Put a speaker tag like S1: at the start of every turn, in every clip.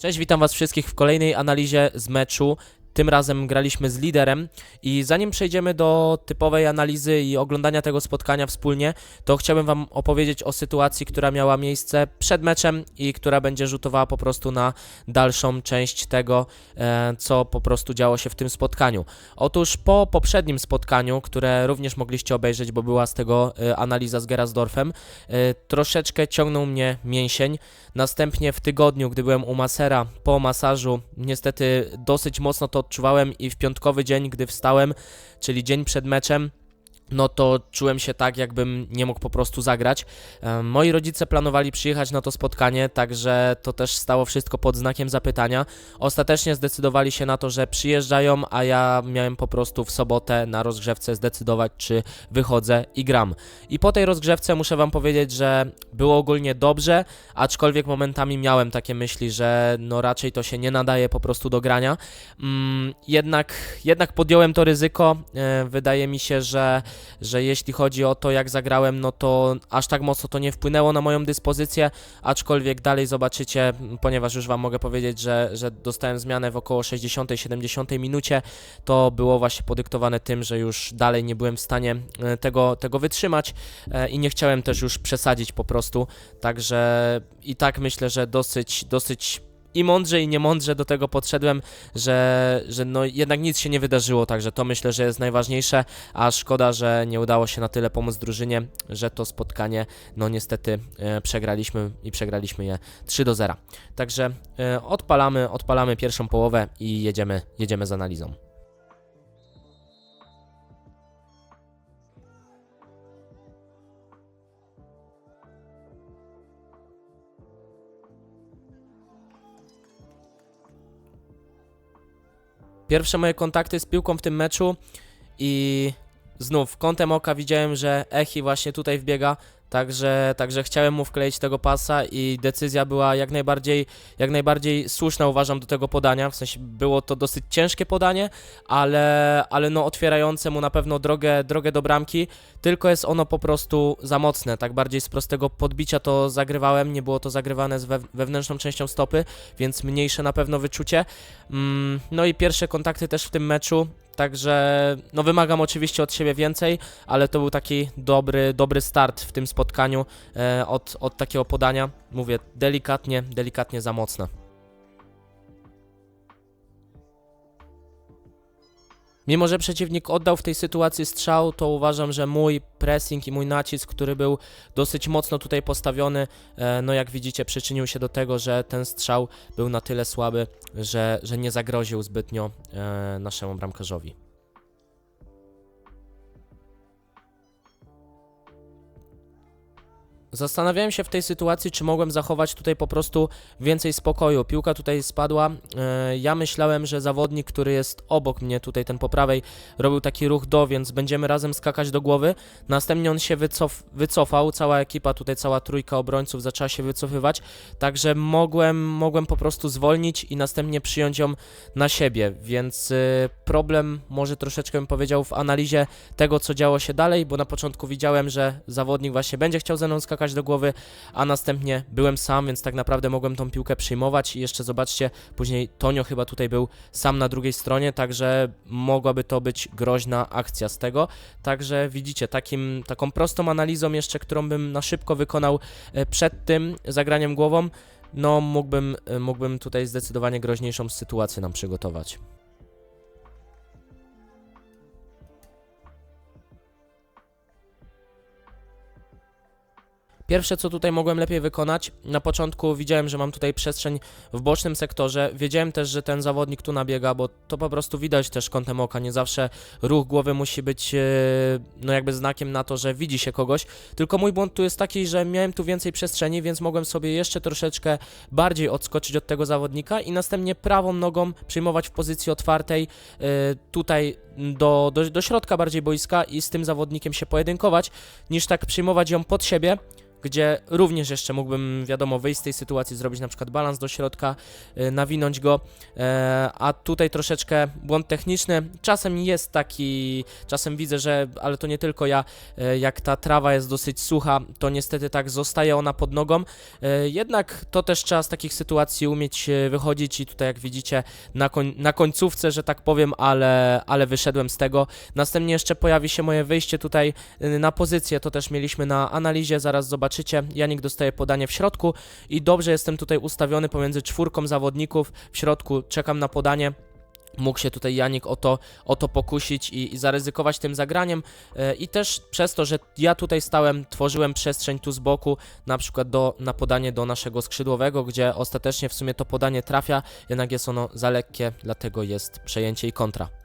S1: Cześć, witam Was wszystkich w kolejnej analizie z meczu. Tym razem graliśmy z liderem i zanim przejdziemy do typowej analizy i oglądania tego spotkania wspólnie, to chciałbym Wam opowiedzieć o sytuacji, która miała miejsce przed meczem i która będzie rzutowała po prostu na dalszą część tego, e, co po prostu działo się w tym spotkaniu. Otóż po poprzednim spotkaniu, które również mogliście obejrzeć, bo była z tego e, analiza z Gerasdorfem, e, troszeczkę ciągnął mnie mięsień. Następnie w tygodniu, gdy byłem u masera po masażu, niestety dosyć mocno to odczuwałem i w piątkowy dzień, gdy wstałem, czyli dzień przed meczem, no to czułem się tak, jakbym nie mógł po prostu zagrać. Moi rodzice planowali przyjechać na to spotkanie, także to też stało wszystko pod znakiem zapytania. Ostatecznie zdecydowali się na to, że przyjeżdżają, a ja miałem po prostu w sobotę na rozgrzewce zdecydować, czy wychodzę i gram. I po tej rozgrzewce muszę Wam powiedzieć, że było ogólnie dobrze, aczkolwiek momentami miałem takie myśli, że no raczej to się nie nadaje po prostu do grania. Mm, jednak, jednak podjąłem to ryzyko. E, wydaje mi się, że, że jeśli chodzi o to, jak zagrałem, no to aż tak mocno to nie wpłynęło na moją dyspozycję, aczkolwiek dalej zobaczycie, ponieważ już Wam mogę powiedzieć, że, że dostałem zmianę w około 60-70 minucie, to było właśnie podyktowane tym, że już dalej nie byłem w stanie e, tego, tego wytrzymać e, i nie chciałem też już przesadzić po prostu, także i tak myślę, że dosyć, dosyć i mądrze i niemądrze do tego podszedłem, że, że no jednak nic się nie wydarzyło, także to myślę, że jest najważniejsze, a szkoda, że nie udało się na tyle pomóc drużynie, że to spotkanie no niestety e, przegraliśmy i przegraliśmy je 3 do 0. Także e, odpalamy, odpalamy pierwszą połowę i jedziemy, jedziemy z analizą. Pierwsze moje kontakty z piłką w tym meczu i znów kątem oka widziałem, że Echi właśnie tutaj wbiega, także, także chciałem mu wkleić tego pasa i decyzja była jak najbardziej, jak najbardziej słuszna uważam do tego podania, w sensie było to dosyć ciężkie podanie, ale, ale no otwierające mu na pewno drogę, drogę do bramki, tylko jest ono po prostu za mocne, tak bardziej z prostego podbicia to zagrywałem, nie było to zagrywane z we, wewnętrzną częścią stopy, więc mniejsze na pewno wyczucie. Mm, no i pierwsze kontakty też w tym meczu, także no wymagam oczywiście od siebie więcej, ale to był taki dobry, dobry start w tym spotkaniu e, od, od takiego podania. Mówię, delikatnie, delikatnie za mocne. Mimo, że przeciwnik oddał w tej sytuacji strzał, to uważam, że mój pressing i mój nacisk, który był dosyć mocno tutaj postawiony, e, no jak widzicie, przyczynił się do tego, że ten strzał był na tyle słaby, że, że nie zagroził zbytnio e, naszemu bramkarzowi. Zastanawiałem się w tej sytuacji, czy mogłem zachować tutaj po prostu więcej spokoju. Piłka tutaj spadła. e, Ja myślałem, że zawodnik, który jest obok mnie, tutaj ten po prawej, robił taki ruch do, więc będziemy razem skakać do głowy. Następnie on się wycof wycofał, cała ekipa, tutaj cała trójka obrońców zaczęła się wycofywać, także mogłem, mogłem po prostu zwolnić i następnie przyjąć ją na siebie, więc y, problem może troszeczkę bym powiedział w analizie tego, co działo się dalej, bo na początku widziałem, że zawodnik właśnie będzie chciał ze mną skakać do głowy, a następnie byłem sam, więc tak naprawdę mogłem tą piłkę przyjmować i jeszcze zobaczcie, później Tonio chyba tutaj był sam na drugiej stronie, także mogłaby to być groźna akcja z tego, także widzicie, takim, taką prostą analizą jeszcze, którą bym na szybko wykonał e, przed tym zagraniem głową, no mógłbym, e, mógłbym tutaj zdecydowanie groźniejszą sytuację nam przygotować. Pierwsze, co tutaj mogłem lepiej wykonać, na początku widziałem, że mam tutaj przestrzeń w bocznym sektorze. Wiedziałem też, że ten zawodnik tu nabiega, bo to po prostu widać też kątem oka. Nie zawsze ruch głowy musi być, e, no jakby znakiem na to, że widzi się kogoś. Tylko mój błąd tu jest taki, że miałem tu więcej przestrzeni, więc mogłem sobie jeszcze troszeczkę bardziej odskoczyć od tego zawodnika i następnie prawą nogą przyjmować w pozycji otwartej e, tutaj do, do, do środka bardziej boiska i z tym zawodnikiem się pojedynkować, niż tak przyjmować ją pod siebie gdzie również jeszcze mógłbym, wiadomo, wyjść z tej sytuacji, zrobić na przykład balans do środka, y, nawinąć go, e, a tutaj troszeczkę błąd techniczny. Czasem jest taki, czasem widzę, że, ale to nie tylko ja, e, jak ta trawa jest dosyć sucha, to niestety tak zostaje ona pod nogą. E, Jednak to też trzeba z takich sytuacji umieć wychodzić i tutaj jak widzicie na, koń, na końcówce, że tak powiem, ale, ale wyszedłem z tego. Następnie jeszcze pojawi się moje wyjście tutaj y, na pozycję, to też mieliśmy na analizie, zaraz zobaczycie. Janik dostaje podanie w środku i dobrze jestem tutaj ustawiony pomiędzy czwórką zawodników. W środku czekam na podanie. Mógł się tutaj Janik o to, o to pokusić i, i zaryzykować tym zagraniem. E, I też przez to, że ja tutaj stałem, tworzyłem przestrzeń tu z boku, na przykład do, na podanie do naszego skrzydłowego, gdzie ostatecznie w sumie to podanie trafia, jednak jest ono za lekkie, dlatego jest przejęcie i kontra.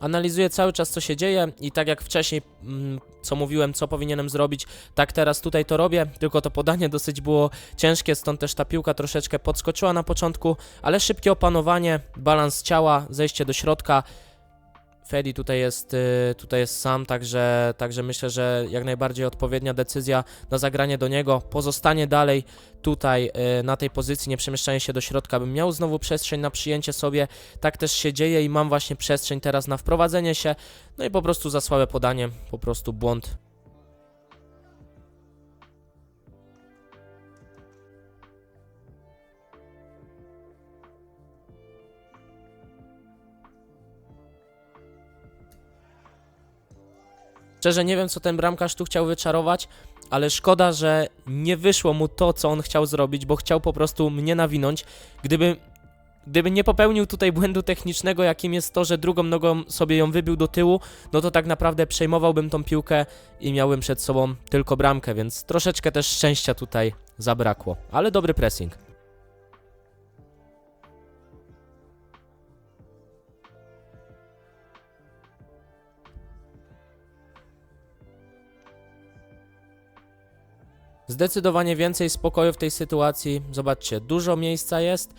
S1: Analizuję cały czas, co się dzieje i tak jak wcześniej, mm, co mówiłem, co powinienem zrobić, tak teraz tutaj to robię, tylko to podanie dosyć było ciężkie, stąd też ta piłka troszeczkę podskoczyła na początku, ale szybkie opanowanie, balans ciała, zejście do środka. Fedi tutaj jest, y, tutaj jest sam, także, także myślę, że jak najbardziej odpowiednia decyzja na zagranie do niego, pozostanie dalej tutaj y, na tej pozycji, nie przemieszczanie się do środka, bym miał znowu przestrzeń na przyjęcie sobie, tak też się dzieje i mam właśnie przestrzeń teraz na wprowadzenie się, no i po prostu za słabe podanie, po prostu błąd. Szczerze nie wiem, co ten bramkarz tu chciał wyczarować, ale szkoda, że nie wyszło mu to, co on chciał zrobić, bo chciał po prostu mnie nawinąć. Gdyby, gdyby nie popełnił tutaj błędu technicznego, jakim jest to, że drugą nogą sobie ją wybił do tyłu, no to tak naprawdę przejmowałbym tą piłkę i miałbym przed sobą tylko bramkę, więc troszeczkę też szczęścia tutaj zabrakło. Ale dobry pressing. Zdecydowanie więcej spokoju w tej sytuacji. Zobaczcie, dużo miejsca jest.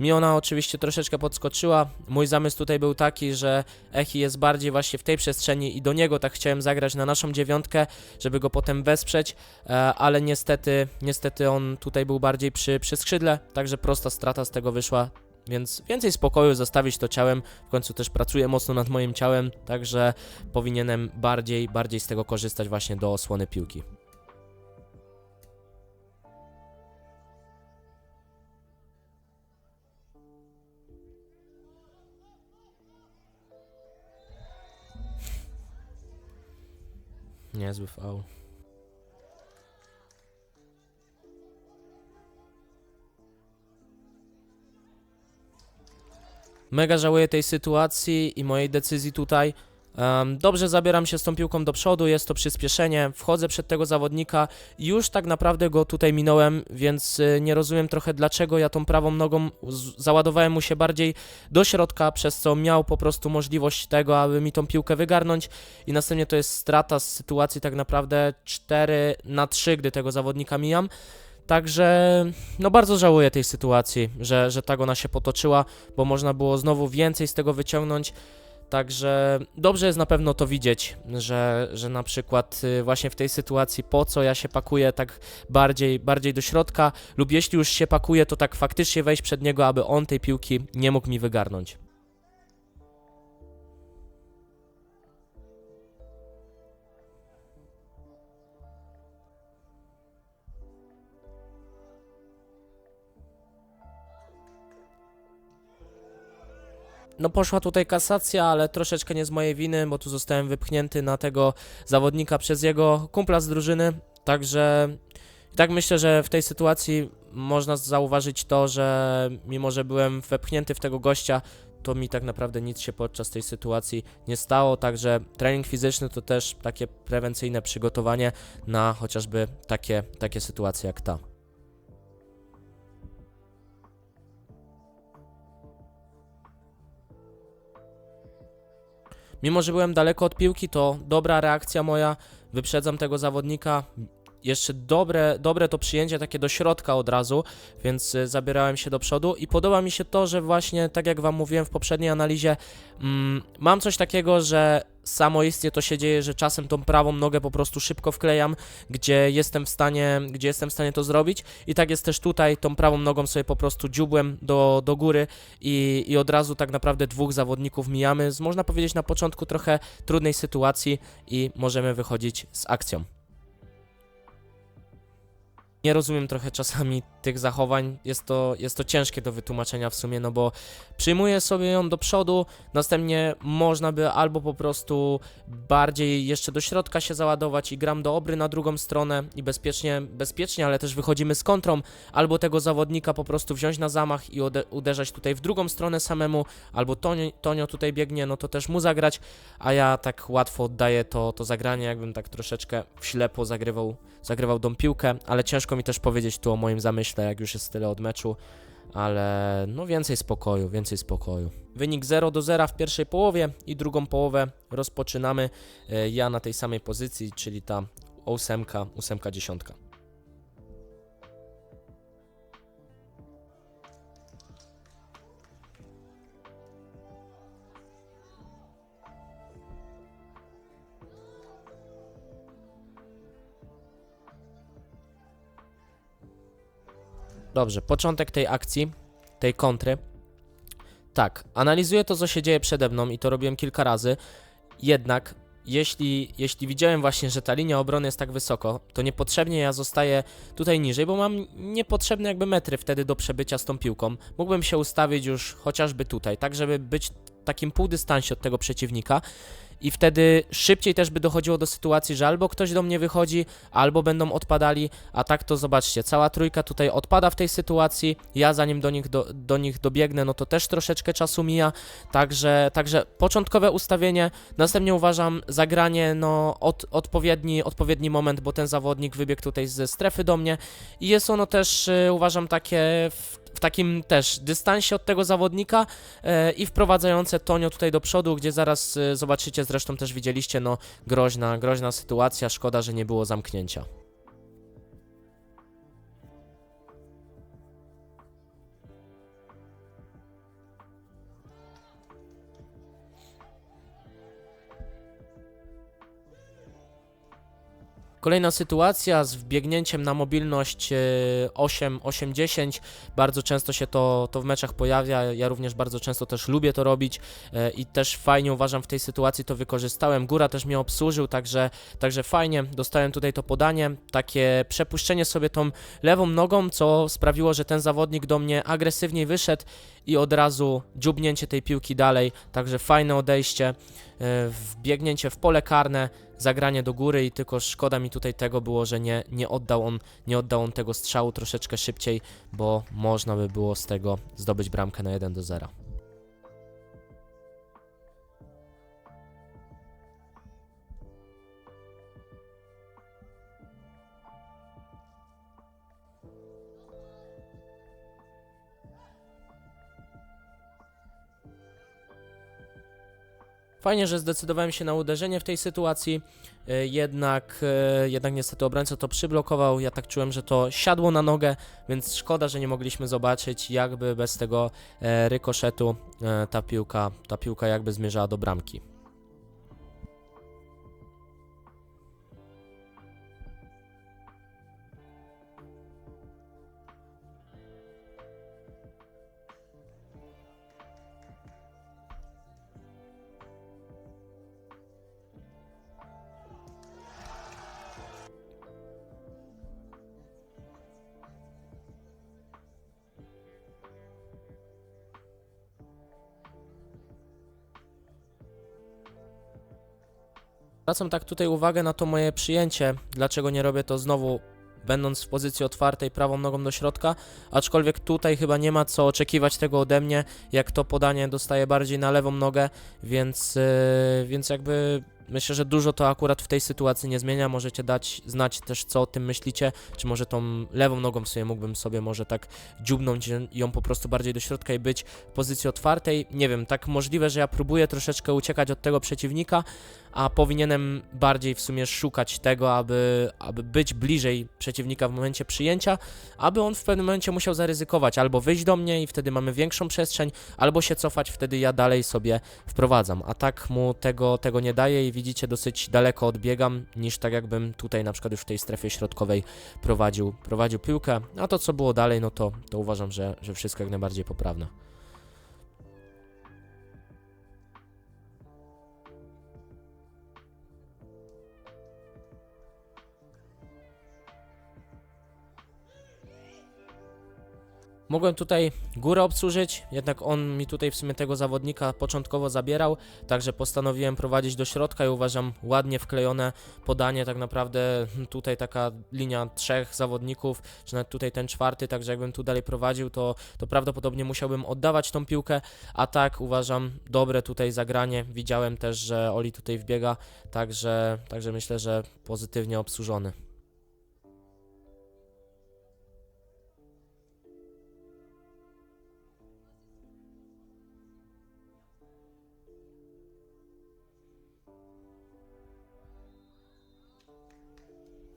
S1: Mi ona oczywiście troszeczkę podskoczyła. Mój zamysł tutaj był taki, że Echi jest bardziej właśnie w tej przestrzeni i do niego tak chciałem zagrać na naszą dziewiątkę, żeby go potem wesprzeć, e, ale niestety, niestety on tutaj był bardziej przy, przy skrzydle, także prosta strata z tego wyszła. Więc więcej spokoju zostawić to ciałem. W końcu też pracuję mocno nad moim ciałem, także powinienem bardziej, bardziej z tego korzystać właśnie do osłony piłki. Niezły faul. Mega żałuję tej sytuacji i mojej decyzji tutaj. Dobrze zabieram się z tą piłką do przodu, jest to przyspieszenie, wchodzę przed tego zawodnika już tak naprawdę go tutaj minąłem, więc y, nie rozumiem trochę dlaczego ja tą prawą nogą załadowałem mu się bardziej do środka, przez co miał po prostu możliwość tego, aby mi tą piłkę wygarnąć i następnie to jest strata z sytuacji tak naprawdę 4 na 3, gdy tego zawodnika mijam. Także no bardzo żałuję tej sytuacji, że, że tak ona się potoczyła, bo można było znowu więcej z tego wyciągnąć. Także dobrze jest na pewno to widzieć, że, że na przykład y, właśnie w tej sytuacji po co ja się pakuję tak bardziej, bardziej do środka lub jeśli już się pakuję, to tak faktycznie wejść przed niego, aby on tej piłki nie mógł mi wygarnąć. No poszła tutaj kasacja, ale troszeczkę nie z mojej winy, bo tu zostałem wypchnięty na tego zawodnika przez jego kumpla z drużyny, także i tak myślę, że w tej sytuacji można zauważyć to, że mimo, że byłem wepchnięty w tego gościa, to mi tak naprawdę nic się podczas tej sytuacji nie stało, także trening fizyczny to też takie prewencyjne przygotowanie na chociażby takie, takie sytuacje jak ta. Mimo, że byłem daleko od piłki, to dobra reakcja moja. Wyprzedzam tego zawodnika. Jeszcze dobre, dobre to przyjęcie takie do środka od razu, więc y, zabierałem się do przodu i podoba mi się to, że właśnie tak jak wam mówiłem w poprzedniej analizie, mm, mam coś takiego, że samoistnie to się dzieje, że czasem tą prawą nogę po prostu szybko wklejam, gdzie jestem w stanie, gdzie jestem w stanie to zrobić i tak jest też tutaj, tą prawą nogą sobie po prostu dziubłem do, do góry i, i od razu tak naprawdę dwóch zawodników mijamy z można powiedzieć na początku trochę trudnej sytuacji i możemy wychodzić z akcją. Nie rozumiem trochę czasami tych zachowań. Jest to, jest to ciężkie do wytłumaczenia w sumie, no bo przyjmuję sobie ją do przodu, następnie można by albo po prostu bardziej jeszcze do środka się załadować i gram do obry na drugą stronę i bezpiecznie, bezpiecznie, ale też wychodzimy z kontrą, albo tego zawodnika po prostu wziąć na zamach i uderzać tutaj w drugą stronę samemu, albo Tonio, Tonio tutaj biegnie, no to też mu zagrać, a ja tak łatwo oddaję to, to zagranie, jakbym tak troszeczkę w ślepo zagrywał, zagrywał tą piłkę, ale ciężko mi też powiedzieć tu o moim zamyśle, jak już jest tyle od meczu, ale no więcej spokoju, więcej spokoju. Wynik 0 do 0 w pierwszej połowie i drugą połowę rozpoczynamy e, ja na tej samej pozycji, czyli ta ósemka, ósemka, dziesiątka. Dobrze, początek tej akcji, tej kontry. Tak, analizuję to, co się dzieje przede mną i to robiłem kilka razy. Jednak, jeśli, jeśli widziałem właśnie, że ta linia obrony jest tak wysoko, to niepotrzebnie ja zostaję tutaj niżej, bo mam niepotrzebne jakby metry wtedy do przebycia z tą piłką. Mógłbym się ustawić już chociażby tutaj, tak żeby być takim półdystansie od tego przeciwnika i wtedy szybciej też by dochodziło do sytuacji, że albo ktoś do mnie wychodzi, albo będą odpadali, a tak to zobaczcie, cała trójka tutaj odpada w tej sytuacji, ja zanim do nich, do, do nich dobiegnę, no to też troszeczkę czasu mija, także, także początkowe ustawienie, następnie uważam zagranie, no od, odpowiedni, odpowiedni moment, bo ten zawodnik wybiegł tutaj ze strefy do mnie i jest ono też, y, uważam, takie w, takim też dystansie od tego zawodnika, e, i wprowadzające Tonio tutaj do przodu, gdzie zaraz e, zobaczycie, zresztą też widzieliście, no groźna, groźna sytuacja, szkoda, że nie było zamknięcia. Kolejna sytuacja z wbiegnięciem na mobilność e, 8, 8, 10. Bardzo często się to, to w meczach pojawia. Ja również bardzo często też lubię to robić e, i też fajnie uważam w tej sytuacji to wykorzystałem. Góra też mnie obsłużył, także, także fajnie. Dostałem tutaj to podanie, takie przepuszczenie sobie tą lewą nogą, co sprawiło, że ten zawodnik do mnie agresywniej wyszedł i od razu dziubnięcie tej piłki dalej. Także fajne odejście, e, wbiegnięcie w pole karne zagranie do góry i tylko szkoda mi tutaj tego było, że nie, nie, oddał on, nie oddał on tego strzału troszeczkę szybciej, bo można by było z tego zdobyć bramkę na 1 do 0. Fajnie, że zdecydowałem się na uderzenie w tej sytuacji, e, jednak, e, jednak niestety obrońca to przyblokował. Ja tak czułem, że to siadło na nogę, więc szkoda, że nie mogliśmy zobaczyć, jakby bez tego e, rykoszetu ta piłka, ta piłka jakby zmierzała do bramki. Zwracam tak tutaj uwagę na to moje przyjęcie, dlaczego nie robię to znowu będąc w pozycji otwartej prawą nogą do środka, aczkolwiek tutaj chyba nie ma co oczekiwać tego ode mnie, jak to podanie dostaję bardziej na lewą nogę, więc, yy, więc jakby myślę, że dużo to akurat w tej sytuacji nie zmienia, możecie dać znać też co o tym myślicie, czy może tą lewą nogą sobie mógłbym sobie może tak dziubnąć ją po prostu bardziej do środka i być w pozycji otwartej, nie wiem, tak możliwe, że ja próbuję troszeczkę uciekać od tego przeciwnika, a powinienem bardziej w sumie szukać tego, aby, aby być bliżej przeciwnika w momencie przyjęcia, aby on w pewnym momencie musiał zaryzykować albo wyjść do mnie i wtedy mamy większą przestrzeń, albo się cofać, wtedy ja dalej sobie wprowadzam, a tak mu tego, tego nie daję i widzicie, dosyć daleko odbiegam, niż tak jakbym tutaj na przykład już w tej strefie środkowej prowadził, prowadził piłkę, a to co było dalej, no to, to uważam, że, że wszystko jak najbardziej poprawne. Mogłem tutaj górę obsłużyć, jednak on mi tutaj w sumie tego zawodnika początkowo zabierał, także postanowiłem prowadzić do środka i uważam ładnie wklejone podanie, tak naprawdę tutaj taka linia trzech zawodników, czy nawet tutaj ten czwarty, także jakbym tu dalej prowadził, to, to prawdopodobnie musiałbym oddawać tą piłkę, a tak uważam dobre tutaj zagranie, widziałem też, że Oli tutaj wbiega, także, także myślę, że pozytywnie obsłużony.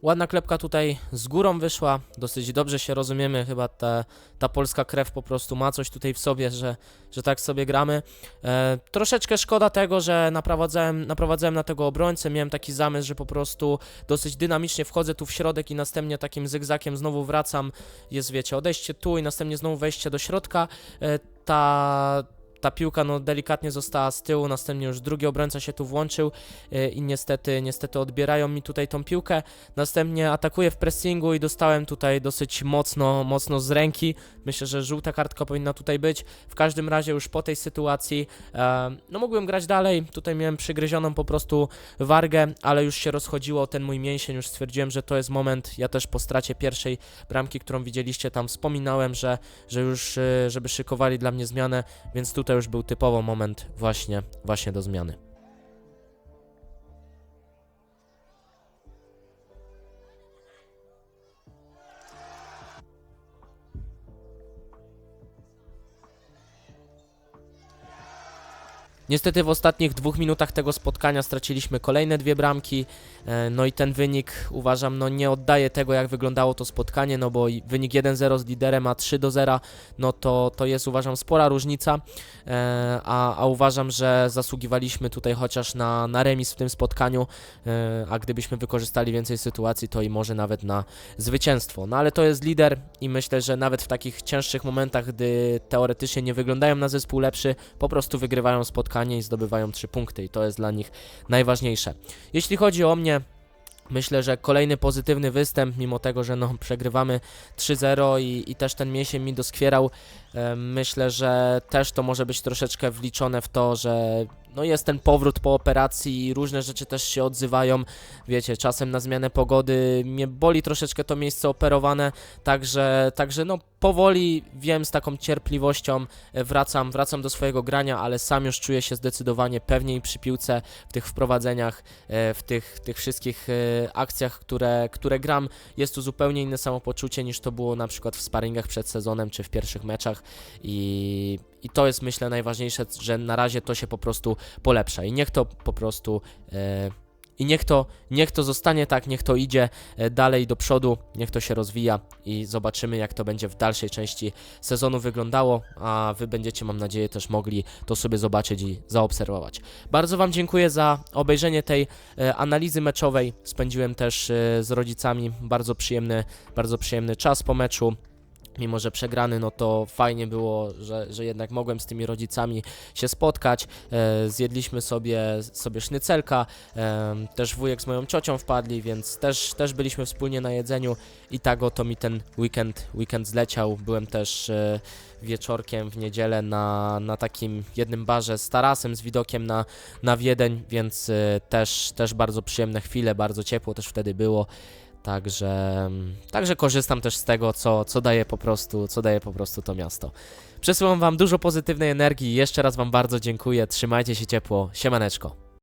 S1: Ładna klepka tutaj z górą wyszła, dosyć dobrze się rozumiemy, chyba ta, ta polska krew po prostu ma coś tutaj w sobie, że, że tak sobie gramy. E, troszeczkę szkoda tego, że naprowadzałem, naprowadzałem na tego obrońcę, miałem taki zamysł, że po prostu dosyć dynamicznie wchodzę tu w środek i następnie takim zygzakiem znowu wracam, jest wiecie, odejście tu i następnie znowu wejście do środka. E, ta, ta piłka no delikatnie została z tyłu, następnie już drugi obrońca się tu włączył yy, i niestety, niestety odbierają mi tutaj tą piłkę. Następnie atakuję w pressingu i dostałem tutaj dosyć mocno, mocno z ręki. Myślę, że żółta kartka powinna tutaj być. W każdym razie już po tej sytuacji, e, no mógłbym grać dalej. Tutaj miałem przygryzioną po prostu wargę, ale już się rozchodziło ten mój mięsień, już stwierdziłem, że to jest moment. Ja też po stracie pierwszej bramki, którą widzieliście tam wspominałem, że, że już, e, żeby szykowali dla mnie zmianę, więc tutaj już był typowo moment właśnie, właśnie do zmiany. Niestety w ostatnich dwóch minutach tego spotkania straciliśmy kolejne dwie bramki, e, no i ten wynik uważam no nie oddaje tego jak wyglądało to spotkanie, no bo wynik 1-0 z liderem, a 3-0, no to, to jest uważam spora różnica, e, a, a uważam, że zasługiwaliśmy tutaj chociaż na, na remis w tym spotkaniu, e, a gdybyśmy wykorzystali więcej sytuacji, to i może nawet na zwycięstwo. No ale to jest lider i myślę, że nawet w takich cięższych momentach, gdy teoretycznie nie wyglądają na zespół lepszy, po prostu wygrywają spotkanie i zdobywają 3 punkty i to jest dla nich najważniejsze. Jeśli chodzi o mnie, Myślę, że kolejny pozytywny występ, mimo tego, że no, przegrywamy 3-0 i, i też ten miesiąc mi doskwierał. Myślę, że też to może być troszeczkę wliczone w to, że no jest ten powrót po operacji różne rzeczy też się odzywają. Wiecie, czasem na zmianę pogody mnie boli troszeczkę to miejsce operowane, także, także no powoli wiem z taką cierpliwością e, wracam, wracam do swojego grania, ale sam już czuję się zdecydowanie pewniej przy piłce w tych wprowadzeniach, e, w tych, tych wszystkich e, akcjach, które, które gram. Jest tu zupełnie inne samopoczucie niż to było na przykład w sparingach przed sezonem czy w pierwszych meczach i, i to jest myślę najważniejsze, że na razie to się po prostu polepsza i niech to po prostu e, i niech to, niech to zostanie tak, niech to idzie e, dalej do przodu, niech to się rozwija i zobaczymy jak to będzie w dalszej części sezonu wyglądało, a wy będziecie mam nadzieję też mogli to sobie zobaczyć i zaobserwować. Bardzo wam dziękuję za obejrzenie tej e, analizy meczowej. Spędziłem też e, z rodzicami bardzo przyjemny, bardzo przyjemny czas po meczu mimo że przegrany, no to fajnie było, że, że jednak mogłem z tymi rodzicami się spotkać. E, zjedliśmy sobie, sobie sznycelka, e, też wujek z moją ciocią wpadli, więc też, też byliśmy wspólnie na jedzeniu i tak oto mi ten weekend, weekend zleciał. Byłem też e, wieczorkiem w niedzielę na, na takim jednym barze z tarasem, z widokiem na, na Wiedeń, więc e, też, też bardzo przyjemne chwile, bardzo ciepło też wtedy było. Także, także korzystam też z tego, co, co daje po prostu, co daje po prostu to miasto. Przesyłam wam dużo pozytywnej energii. Jeszcze raz wam bardzo dziękuję. Trzymajcie się ciepło. Siemaneczko.